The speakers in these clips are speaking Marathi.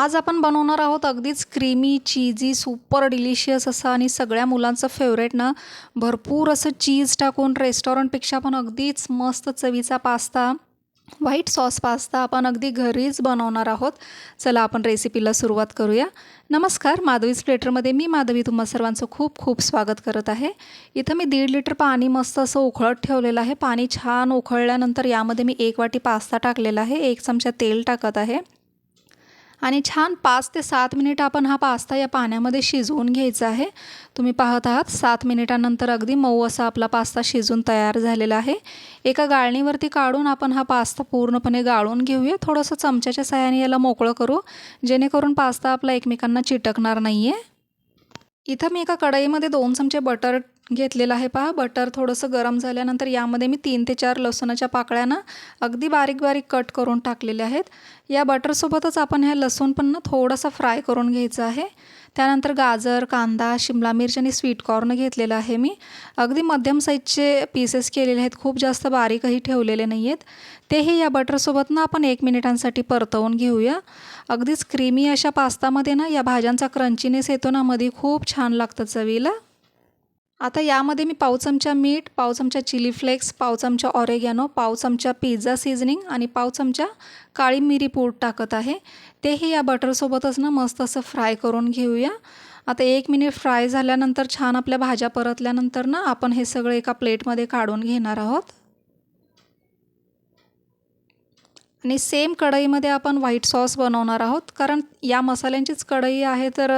आज आपण बनवणार आहोत अगदीच क्रीमी चीजी सुपर डिलिशियस असं आणि सगळ्या मुलांचं फेवरेट ना. भरपूर असं चीज टाकून रेस्टॉरंटपेक्षा पण अगदीच मस्त चवीचा पास्ता व्हाईट सॉस पास्ता आपण अगदी घरीच बनवणार आहोत. चला आपण रेसिपीला सुरुवात करूया. नमस्कार माधवीज प्लेटरमध्ये मी माधवी तुम्हा सर्वांचं खूप खूप स्वागत करत आहे. इथं मी दीड लिटर पाणी मस्त असं उखळत ठेवलेलं आहे. पाणी छान उकळल्यानंतर यामध्ये मी एक वाटी पास्ता टाकलेला आहे. एक चमचा तेल टाकत आहे. आणि छान पाच ते सात मिनिट आपण हा पास्ता या पाण्यामध्ये शिजवून घ्यायचा आहे. तुम्ही पाहत आहात सात मिनिटानंतर अगदी मऊ असा आपला पास्ता शिजून तयार झालेला आहे. एका गाळणीवरती काढून आपण हा पास्ता पूर्णपणे गाळून घेऊया. थोडंसं चमच्याच्या सहाय्याने याला मोकळं करू जेणेकरून पास्ता आपला एकमेकांना चिटकणार नाही आहे इथं मी एका कढईमध्ये दोन चमचे बटर घेतलेलं आहे पहा. बटर थोडंसं गरम झाल्यानंतर यामध्ये मी तीन ते चार लसूणाच्या पाकळ्या अगदी बारीक बारीक कट करून टाकलेल्या आहेत. या बटरसोबतच आपण ह्या लसूण पण ना थोडासा फ्राय करून घ्यायचं आहे. त्यानंतर गाजर कांदा शिमला मिरची आणि स्वीट कॉर्न घेतलेलं आहे मी. अगदी मध्यम साईजचे पीसेस केलेले आहेत. खूप जास्त बारीकही ठेवलेले नाही आहेत तेही या बटरसोबत ना आपण एक मिनिटांसाठी परतवून घेऊया. अगदीच क्रीमी अशा पास्तामध्ये ना या भाज्यांचा क्रंचीनेस येतो ना मध्ये खूप छान लागतं चवीला. आता यामध्ये मी पाव चमचा मीठ पाव चमचा चिली फ्लेक्स पाव चमचा ऑरेगॅनो पाव चमचा पिझ्झा सीझनिंग आणि पाव चमचा काळी मिरी पूड टाकत आहे. तेही या बटरसोबतच ना मस्त असं फ्राय करून घेऊया. आता एक मिनिट फ्राय झाल्यानंतर छान आपल्या भाज्या परतल्यानंतर ना आपण हे सगळं एका प्लेटमध्ये काढून घेणार आहोत. आणि सेम कढईमध्ये आपण व्हाईट सॉस बनवणार आहोत. कारण या मसाल्यांचीच कढई आहे तर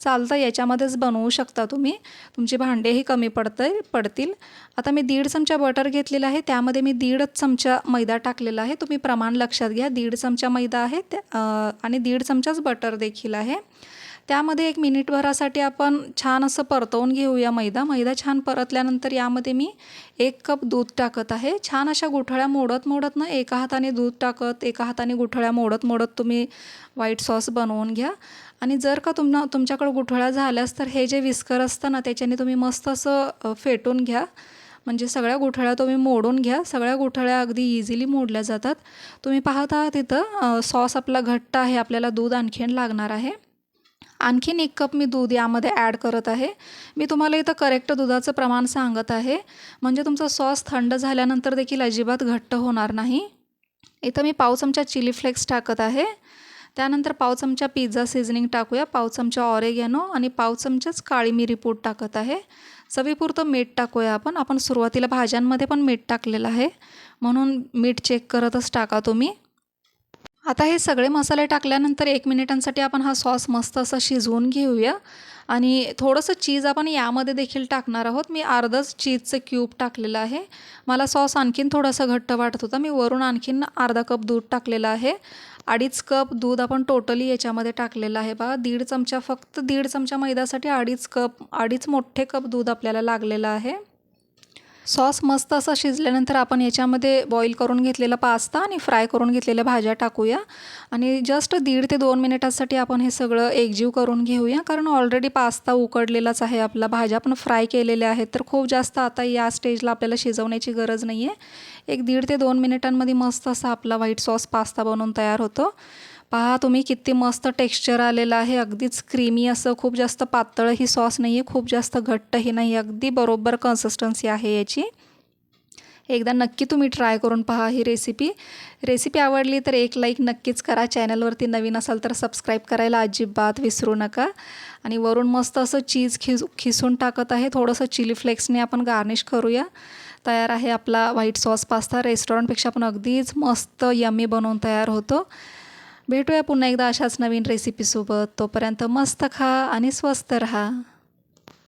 चालतं याच्यामध्येच बनवू शकता तुम्ही. तुमची भांडेही कमी पडतं पडतील. आता मी दीड चमचा बटर घेतलेला आहे. त्यामध्ये मी दीडच चमचा मैदा टाकलेला आहे. तुम्ही प्रमाण लक्षात घ्या. दीड चमचा मैदा आहे. आणि दीड चमचाच बटर देखील आहे. त्यामध्ये एक मिनिटभरासाठी आपण छान असं परतवून घेऊया मैदा. मैदा छान परतल्यानंतर यामध्ये मी एक कप दूध टाकत आहे. छान अशा गुठळ्या मोडत मोडत ना एका हाताने दूध टाकत एका हाताने गुठळ्या मोडत मोडत तुम्ही व्हाईट सॉस बनवून घ्या. आणि जर का तुमना तुमच्याकडं गुठळ्या झाल्यास तर हे जे विस्कर असतं ना त्याच्याने तुम्ही मस्त असं फेटून घ्या. म्हणजे सगळ्या गुठळ्या तुम्ही मोडून घ्या. सगळ्या गुठळ्या अगदी इझिली मोडल्या जातात. तुम्ही पाहत आहात इथं सॉस आपला घट्ट आहे आपल्याला दूध आणखीन लागणार आहे. आणखीन एक कप मी दूध यामध्ये ॲड करत आहे. मी तुम्हाला इथं करेक्ट दुधाचं प्रमाण सांगत आहे. म्हणजे तुमचा सॉस थंड झाल्यानंतर देखील अजिबात घट्ट होणार नाही. इथं मी पाव चमचा चिली फ्लेक्स टाकत आहे. त्यानंतर पाव चमचा पिझ्झा सिझनिंग टाकूया. पाव चमचा ऑरेगॅनो आणि पाव चमचाच काळी मिरी पूड टाकत आहे. चवीपुरतं मीठ टाकूया आपण. आपण सुरुवातीला भाज्यांमध्ये पण मीठ टाकलेलं आहे. म्हणून मीठ चेक करतच टाका तुम्ही. आता हे सगळे मसाले टाकल्यानंतर एक मिनिटांसाठी आपण हा सॉस मस्त असा शिजवून घेऊया. आणि थोडंसं चीज आपण यामध्ये देखील टाकणार आहोत. मी अर्धच चीजचं क्यूब टाकलेलं आहे. मला सॉस आणखीन थोडंसं घट्ट वाटत होता. मी वरून आणखीन अर्धा कप दूध टाकलेलं आहे. अडीच कप दूध आपण टोटली याच्यामध्ये टाकलेलं आहे बघा. दीड चमचा फक्त दीड चमचा मैद्यासाठी अडीच कप अडीच मोठे कप दूध आपल्याला लागलेलं आहे. सॉस मस्त असा शिजल्यानंतर आपण याच्यामध्ये बॉईल करून घेतलेला पास्ता आणि फ्राय करून घेतलेल्या भाज्या टाकूया. आणि जस्ट दीड ते दोन मिनिटासाठी आपण हे सगळं एकजीव करून घेऊया. कारण ऑलरेडी पास्ता उकडलेलाच आहे आपला. भाज्या पण फ्राय केलेल्या आहेत. तर खूप जास्त आता या स्टेजला आपल्याला शिजवण्याची गरज नाही आहे एक दीड ते दोन मिनिटांमध्ये मस्त असा आपला व्हाईट सॉस पास्ता बनवून तयार होतो. पहा तुम्ही किती मस्त टेक्स्चर आलेलं आहे. अगदीच क्रीमी असं खूप जास्त पातळही सॉस नाही आहे खूप जास्त घट्टही नाही अगदी बरोबर कन्सिस्टन्सी आहे याची. एकदा नक्की तुम्ही ट्राय करून पहा ही रेसिपी रेसिपी आवडली तर एक लाईक नक्कीच करा. चॅनलवरती नवीन असाल तर सबस्क्राईब करायला अजिबात विसरू नका. आणि वरून मस्त असं चीज खिस खिसून टाकत आहे. थोडंसं चिली फ्लेक्सने आपण गार्निश करूया. तयार आहे आपला व्हाईट सॉस पास्ता रेस्टॉरंटपेक्षा पण अगदीच मस्त यम्मी बनवून तयार होतो. भेटूया पुन्हा एकदा अशाच नवीन रेसिपीसोबत तोपर्यंत मस्त खा आणि स्वस्त रहा.